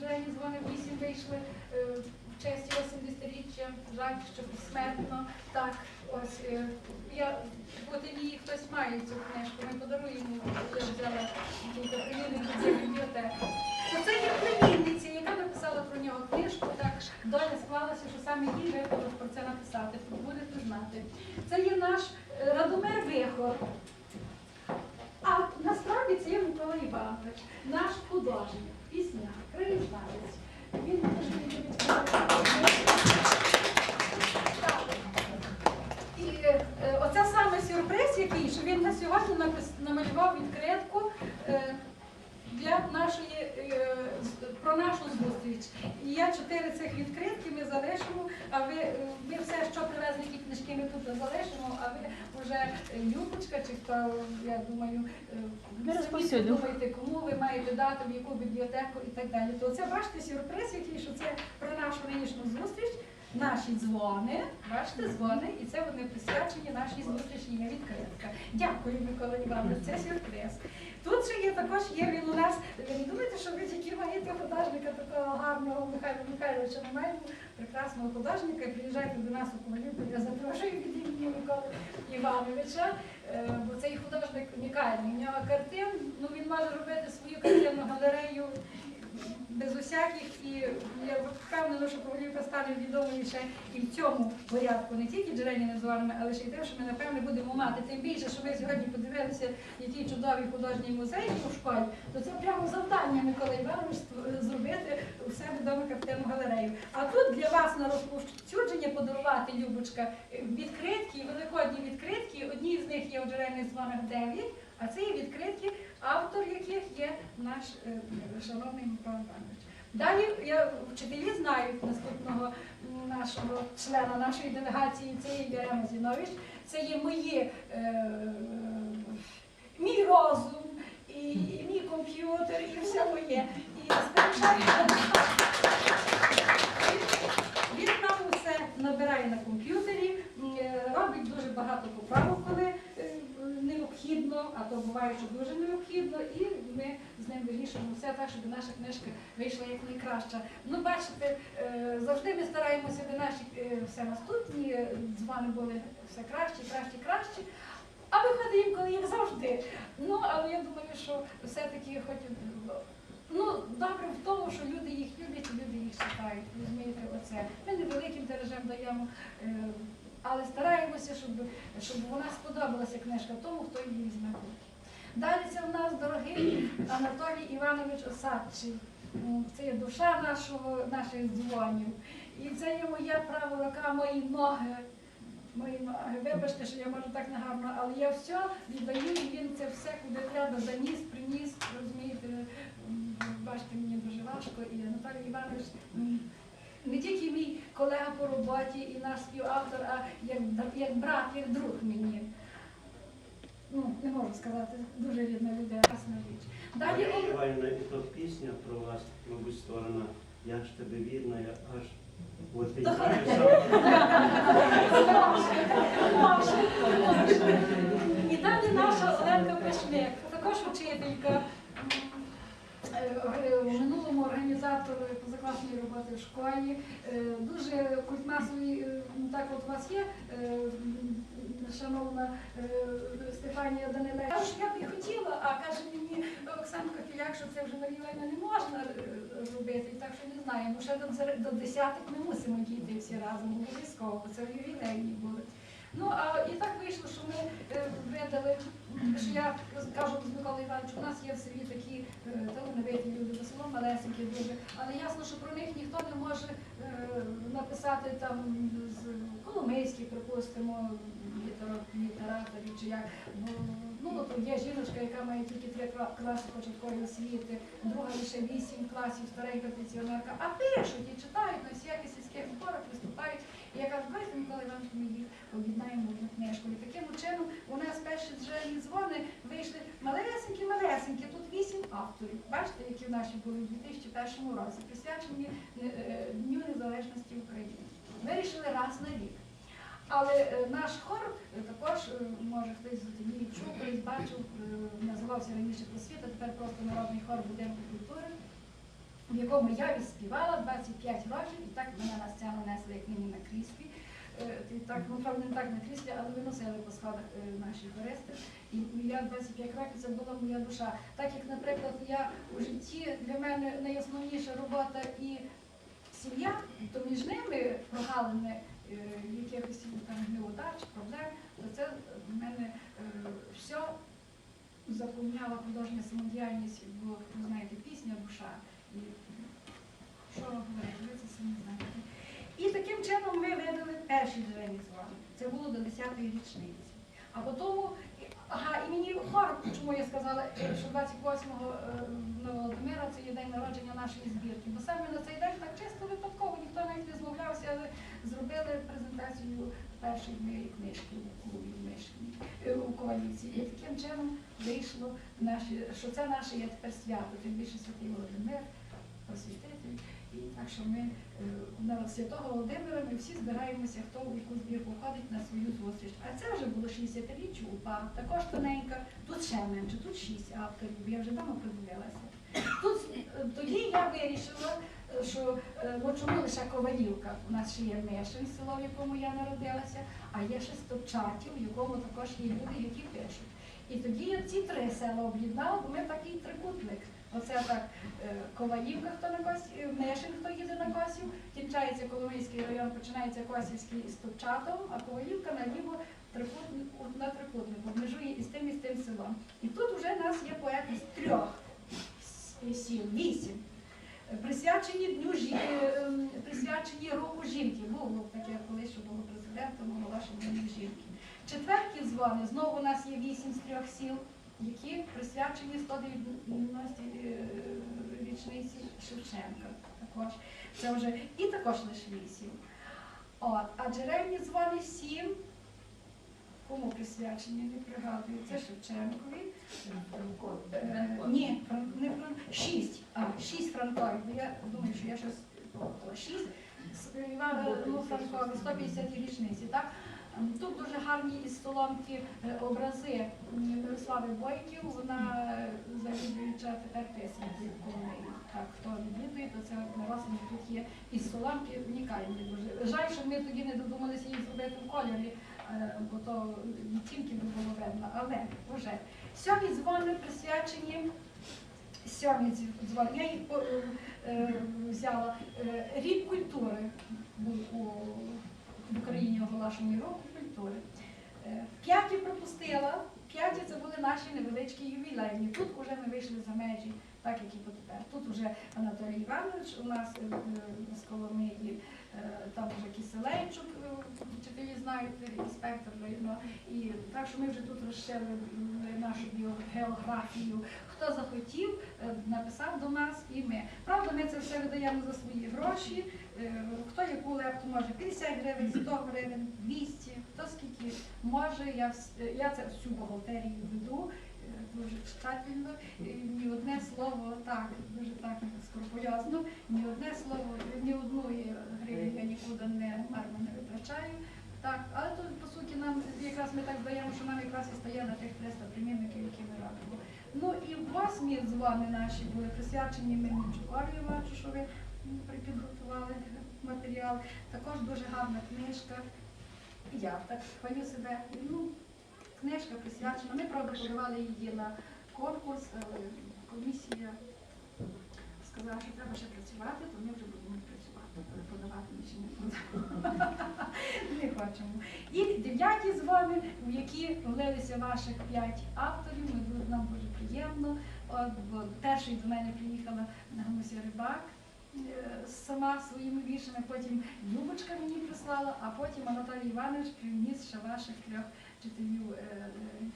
Жені дзвони вісім вийшли е, в честь 80-річчя, жаль, що посмертно. Так, ось е, я от її хтось має цю книжку. Ми подаруємо. Я взяла кілька примірників для бібліотеки. Це є племінниця, яка написала про нього книжку. Так доля склалася, що саме їй випадок про це написати. Будете знати. Це є наш е, Радомир Вихор. А насправді це є Микола Іванович, наш художник, пісня, краєзнавець. Він дуже любить. І е, оце саме сюрприз, який, що він на сьогодні намалював відкритку е, для нашої, е, про нашу зустріч. І я чотири цих відкритки ми залишимо, а ви, е, ми все, що привезли, які книжки ми тут залишимо, а ви вже е, Любочка чи хто, я думаю, е, Ми самі розповсюдимо. кому ви маєте дати, в яку бібліотеку і так далі. То це бачите сюрприз, який, що це про нашу нинішню зустріч. Наші дзвони, бачите, дзвони, і це вони присвячені нашій зустрічі є відкритка. Дякую, Микола Іванович, це сюрприз. Тут ще є також є він у нас. Ви не думаєте, що ви тільки маєте художника такого Михайла Михайловича. Ми прекрасного художника приїжджайте до нас у Ковалівку. Я запрошую від імені Миколи Івановича, е, бо цей художник унікальний. У нього картин, ну він може робити свою картинну галерею без усяких, і я впевнена, що Ковалівка стане відомою ще і в цьому порядку, не тільки джерельні незварами, але ще й тим, що ми напевне будемо мати. Тим більше, що ви сьогодні подивилися, який чудовий художній музей у школі, то це прямо завдання Микола Іванович зробити у себе вдома картинну галерею. А тут для вас на розповсюдження подарувати Любочка відкритки, великодні відкритки. Одні з них є у джерельних дзвонах 9, а це є відкритки, автор яких є наш е, шановний Микола Іванович. Далі я вчителі знають наступного нашого члена нашої делегації, це є Ярема Зінович. Це є мої, е, мій розум, і, і мій комп'ютер, і все моє. І спочатку він нам усе набирає на комп'ютері, м, е, робить дуже багато поправок, коли е, необхідно, а то буває, дуже необхідно, і ми з ним вирішуємо все так, щоб наша книжка вийшла як найкраща. Ну, бачите, е, завжди ми стараємося, аби наші е, все наступні е, дзвони були все кращі, кращі, кращі. А виходить інколи як завжди. Ну, але я думаю, що все-таки хоч ну, добре в тому, що люди їх люблять люди їх читають. Розумієте, оце. Ми невеликим тиражем даємо, але стараємося, щоб, щоб вона сподобалася книжка тому, хто її візьме. Далі це в нас дорогий Анатолій Іванович Осадчий. Це є душа нашого, наших дзвонів. І це є моя права рука, мої ноги. Мої ноги. Вибачте, що я можу так негарно, але я все віддаю, і він це все, куди треба, заніс, приніс, розумієте. Бачите, мені дуже важко. І Анатолій Іванович не тільки мій колега по роботі і наш співавтор, а як, як брат, як друг мені. Ну, не можу сказати, дуже рідна людина, ясна річ. Далі Іванівна, і то пісня про вас, мабуть, створена. Я ж тебе видно, я аж от і І далі наша Оленка Пешник, також вчителька, е, в минулому організатор позакласної роботи в школі. Е, Дуже культмасовий, е, ну, так от у вас є, е, шановна е, Стефанія Даниле. Кажу, що я б хотіла, а каже мені Оксанка Філяк, що це вже Марілена не можна е, робити, так що не знаю. Ну ще до, десяток ми мусимо діти всі разом, обов'язково, бо це ювілейні будуть. Ну а і так вийшло, що ми е, що я кажу з Миколою Івановичем, у нас є в селі такі е, талановиті люди, до село малесенькі дуже, але ясно, що про них ніхто не може е, написати там з Коломийських, припустимо, літераторів чи як. Ну, то є жіночка, яка має тільки три класи початкової освіти, друга лише вісім класів, старенька пенсіонерка, а пишуть і читають на всяких сільських зборах, виступають. І я кажу, давайте Микола Іванович, ми їх об'єднаємо одну книжку. І таким чином у нас перші джерельні дзвони вийшли малесенькі, малесенькі. Тут вісім авторів. Бачите, які наші були в 2001 році, присвячені е, Дню Незалежності України. Вирішили раз на рік. Але е, наш хор е, також, е, може хтось тоді чув, колись бачив, називався раніше просвіта, тепер просто народний хор будинку культури. в якому я відспівала 25 років, і так мене на сцену несли, як нині на кріслі. Так, ну, правда, не так на кріслі, але виносили по сходах наші хористи. І я 25 років це була моя душа. Так як, наприклад, я у житті для мене найосновніша робота і сім'я, то між ними прогалини якихось там неудач, проблем, то це в мене е, все заповняла художня самодіяльність, бо ви знаєте, пісня, душа. І що говорити, ви це самі знаєте. І таким чином ми видали перші джерельні звани. Це було до 10-ї річниці. А потім, ага, і мені хор, чому я сказала, е, що 28-го е, на Володимира це є день народження нашої збірки. Бо саме на цей день так чисто випадково, ніхто навіть не змовлявся, але зробили презентацію першої моєї книжки у клубі е, у коаліції. І таким чином вийшло, наші, що це наше є тепер свято, тим більше святий Володимир, просвітитель. І так що ми е, на святого Володимира ми всі збираємося, хто в яку збірку ходить на свою зустріч. А це вже було 60-річчя УПА, також тоненька, тут ще менше, тут 6 авторів, я вже давно придивилася. Тут, е, Тоді я вирішила, е, що е, ну, чому лише Ковалівка, у нас ще є Мишин, село, в якому я народилася, а є ще Стопчатів, в якому також є люди, які пишуть. І тоді я ці три села об'єднала, бо ми такий трикутник. Оце так Ковалівка, хто на Косів, Мишин, хто їде на Косів, кінчається Коломийський район, починається Косівський з Топчатом, а Ковалівка наліво трикутник, на трикутнику, межує із тим і з тим селом. І тут вже нас є поет 7, 8. Присвячені дню жі... Е, ем, присвячені року жінки. Було таке, коли що було президентом, оголошено дню жінки. Четверті дзвони, знову у нас є вісім з трьох сіл, які присвячені 190 е, річниці Шевченка. Також. Це вже і також лише вісім. От, а джерельні дзвони сім. Кому присвячені, не пригадую, це Шевченкові. Е, Ні, Фран- не Фран... шість. А, шість Франкові. Бо я думаю, що я щось попала. Шість з Івана ну, Франкові, 150 річниці. Так? Ем, Тут дуже гарні із соломки е, образи м, Мирослави Бойків. Вона е, завідуюча тепер писанки неї. Так, хто відвідує, то це Мирослава тут є із соломки унікальні дуже. Жаль, що ми тоді не додумалися їх зробити в кольорі, бо то відтінки не було видно. Але вже сьомі дзвони присвячені. Сьомі дзвони. Я їх е, е, взяла. Е, Рік культури був у в Україні оголошений рок культури. Е, П'яті пропустила. П'яті це були наші невеличкі ювілейні. Тут вже ми вийшли за межі, так як і потепер. Тут вже Анатолій Іванович у нас е, е, з Коломиї, е, там вже Киселейчук, е, вчителі знають, е, інспектор району. І так що ми вже тут розширили е, нашу біогеографію. Хто захотів, е, написав до нас і ми. Правда, ми це все видаємо за свої гроші. Е, Хто яку лепту може 50 гривень, 100 гривень, 200, хто скільки може. Я, я це всю бухгалтерію веду е, дуже тщательно. І Ні одне слово так, дуже так скрупульозно, ні одне слово, ні одної гривні я нікуди не марно не витрачаю. Так, але тут по суті нам якраз ми так здаємо, що нам якраз і стає на тих 300 примірників, які ми робимо. Ну і восьмі дзвони наші були присвячені Мельничукові, я бачу, що ви м, при- підготували матеріал. Також дуже гарна книжка. Я так хвалю себе. Ну, книжка присвячена. Ми, правда, її на конкурс, але комісія сказала, що треба ще працювати, то ми вже будемо працювати. Але Подавати ми ще не будемо. Не хочемо. І дев'яті дзвони, в які влилися ваших п'ять авторів. Нам дуже приємно. От, бо перший до мене приїхала Гануся Рибак е, сама своїми віршами, потім Любочка мені прислала, а потім Анатолій Іванович приніс ще ваших трьох вчителів е,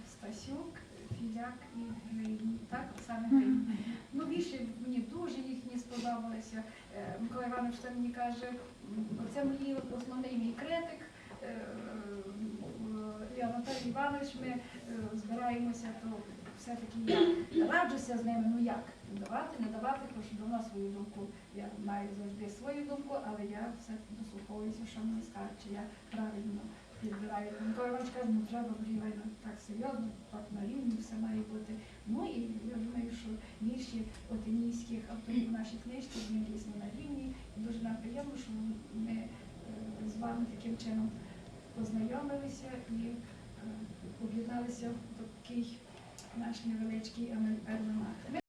Стасюк, Філяк і Гринь. Так, саме Гринь. Ну, вірші мені дуже їхні сподобалися. Е, Микола Іванович там мені каже, м, це мій основний мій критик. Е, І Анатолій Іванович, ми збираємося, то все-таки я раджуся з ними, ну як, давати, не давати, тому що давно свою думку. Я маю завжди свою думку, але я все дослуховуюся, що мені скажуть, чи я правильно підбираю. Ну, то я ну, треба вживати так серйозно, так на рівні все має бути. Ну і я думаю, що вірші отинійських авторів в нашій книжці вони дійсно на рівні. І дуже нам приємно, що ми е, з вами таким чином познайомилися і е, об'єдналися в такий наш невеличкий. Ми